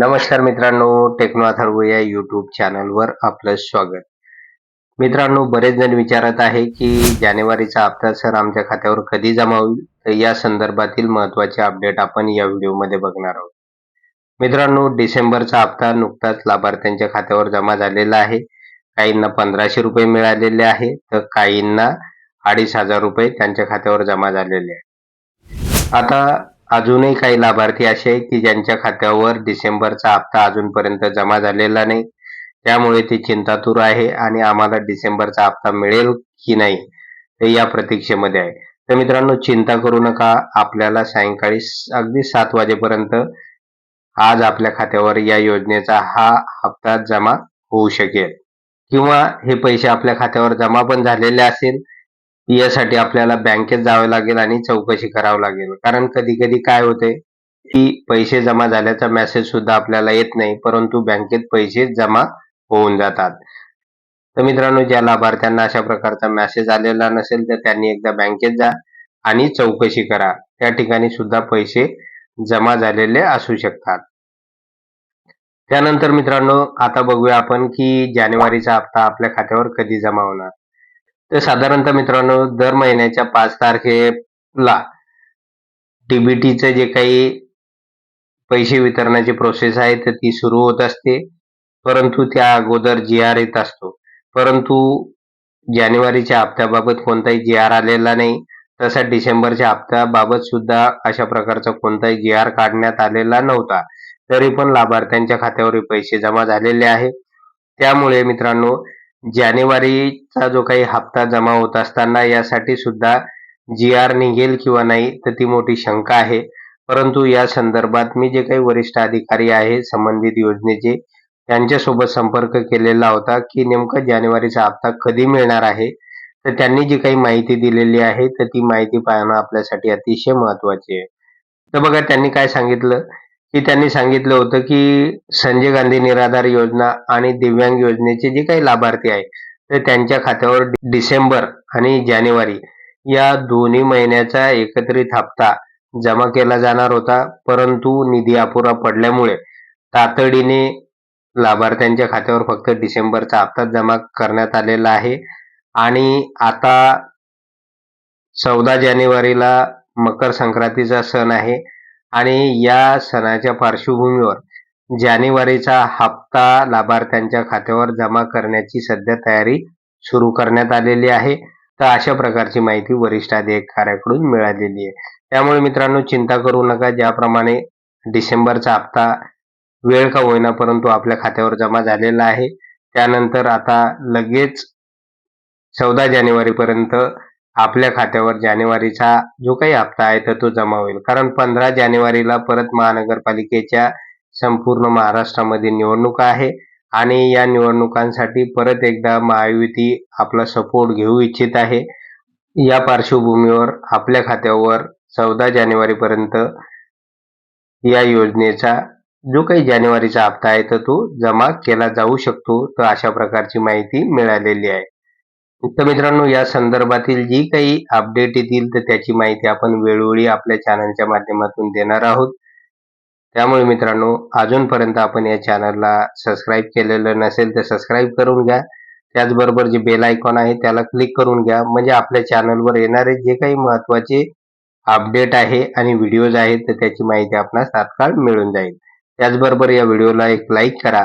नमस्कार मित्रांनो टेक्नो अथर्व या युट्यूब चॅनलवर आपलं स्वागत. मित्रांनो बरेच जण विचारत आहे की जानेवारीचा हप्ता सर आमच्या खात्यावर कधी जमा होईल? तर या संदर्भातील महत्त्वाचे अपडेट आपण या व्हिडिओमध्ये बघणार आहोत. मित्रांनो डिसेंबरचा हप्ता नुकताच लाभार्थ्यांच्या खात्यावर जमा झालेला आहे. काहींना पंधराशे रुपये मिळालेले आहे तर काहींना अडीच हजार रुपये त्यांच्या खात्यावर जमा झालेले आहे. आता अजूनही काही लाभार्थी असे आहेत की ज्यांच्या खात्यावर डिसेंबरचा हप्ता अजूनपर्यंत जमा झालेला नाही. त्यामुळे ते चिंतातूर आहे आणि आम्हाला डिसेंबरचा हप्ता मिळेल की नाही ते या प्रतीक्षेमध्ये आहे. तर मित्रांनो चिंता करू नका. आपल्याला सायंकाळी अगदी सात वाजेपर्यंत आज आपल्या खात्यावर या योजनेचा हा हप्ता जमा होऊ शकेल. किंवा हे पैसे आपल्या खात्यावर जमा पण झालेले असेल यासाठी आपल्याला बँकेत जावं लागेल आणि चौकशी करावं लागेल. कारण कधी कधी काय होते की पैसे जमा झाल्याचा मेसेज सुद्धा आपल्याला येत नाही परंतु बँकेत पैसे जमा होऊन जातात. तर मित्रांनो ज्या लाभार्थ्यांना अशा प्रकारचा मेसेज आलेला नसेल तर त्यांनी एकदा बँकेत जा आणि चौकशी करा. त्या ठिकाणी सुद्धा पैसे जमा झालेले असू शकतात. त्यानंतर मित्रांनो आता बघूया आपण की जानेवारीचा हप्ता आपल्या खात्यावर कधी जमा होणार? तर साधारणतः मित्रांनो दर महिन्याच्या पाच तारखेला डीबीटीचं जे काही पैसे वितरणाची प्रोसेस आहे तर ती सुरू होत असते. परंतु त्या अगोदर जी आर येत असतो. परंतु जानेवारीच्या हप्त्याबाबत कोणताही जी आर आलेला नाही. तसा डिसेंबरच्या हप्त्याबाबत सुद्धा अशा प्रकारचा कोणताही जी आर काढण्यात आलेला नव्हता. तरी पण लाभार्थ्यांच्या खात्यावर पैसे जमा झालेले आहे. त्यामुळे मित्रांनो जानेवारीचा जो काही हप्ता जमा होत असताना यासाठी सुद्धा जी आर निघेल किंवा नाही तर ती मोठी शंका आहे. परंतु या संदर्भात मी जे काही वरिष्ठ अधिकारी आहे संबंधित योजनेचे त्यांच्यासोबत संपर्क केलेला होता की नेमकं जानेवारीचा हप्ता कधी मिळणार आहे? तर त्यांनी जी काही माहिती दिलेली आहे तर ती माहिती पाहणं आपल्यासाठी अतिशय महत्वाची आहे. तर बघा त्यांनी काय सांगितलं? की त्यांनी सांगितलं होतं की संजय गांधी निराधार योजना आणि दिव्यांग योजनेचे जे काही लाभार्थी आहे तर त्यांच्या खात्यावर डिसेंबर आणि जानेवारी या दोन्ही महिन्याचा एकत्रित हप्ता जमा केला जाणार होता. परंतु निधी अपुरा पडल्यामुळे तातडीने लाभार्थ्यांच्या खात्यावर फक्त डिसेंबरचा हप्ता जमा करण्यात आलेला आहे. आणि आता चौदा जानेवारीला मकर संक्रांतीचा सण आहे. आणि या सणाच्या पार्श्वभूमीवर जानेवारीचा हप्ता लाभार्थ्यांच्या खात्यावर जमा करण्याची सध्या तयारी सुरू करण्यात आलेली आहे. तर अशा प्रकारची माहिती वरिष्ठ अधिकाऱ्याकडून मिळालेली आहे. त्यामुळे मित्रांनो चिंता करू नका. ज्याप्रमाणे डिसेंबरचा हप्ता वेळ का होईना परंतु आपल्या खात्यावर जमा झालेला आहे. त्यानंतर आता लगेच चौदा जानेवारीपर्यंत आपल्या खात्यावर जानेवारीचा जो काही हप्ता आहे तर तो जमा होईल. कारण पंधरा जानेवारीला परत महानगरपालिकेच्या संपूर्ण महाराष्ट्रामध्ये निवडणुका आहे आणि या निवडणुकांसाठी परत एकदा महायुती आपला सपोर्ट घेऊ इच्छित आहे. या पार्श्वभूमीवर आपल्या खात्यावर चौदा जानेवारीपर्यंत या योजनेचा जो काही जानेवारीचा हप्ता आहे तर तो जमा केला जाऊ शकतो. तर अशा प्रकारची माहिती मिळालेली आहे. तर मित्रांनो या संदर्भातील जी काही अपडेट येतील तर त्याची माहिती आपण वेळोवेळी आपल्या चॅनलच्या माध्यमातून देणार आहोत. त्यामुळे मित्रांनो अजूनपर्यंत आपण या चॅनलला सबस्क्राईब केलेलं नसेल तर सबस्क्राईब करून घ्या. त्याचबरोबर जे बेल आयकॉन आहे त्याला क्लिक करून घ्या. म्हणजे आपल्या चॅनलवर येणारे जे काही महत्त्वाचे अपडेट आहे आणि व्हिडिओज आहेत तर त्याची माहिती आपणास तात्काळ मिळून जाईल. त्याचबरोबर या व्हिडिओला एक लाईक करा.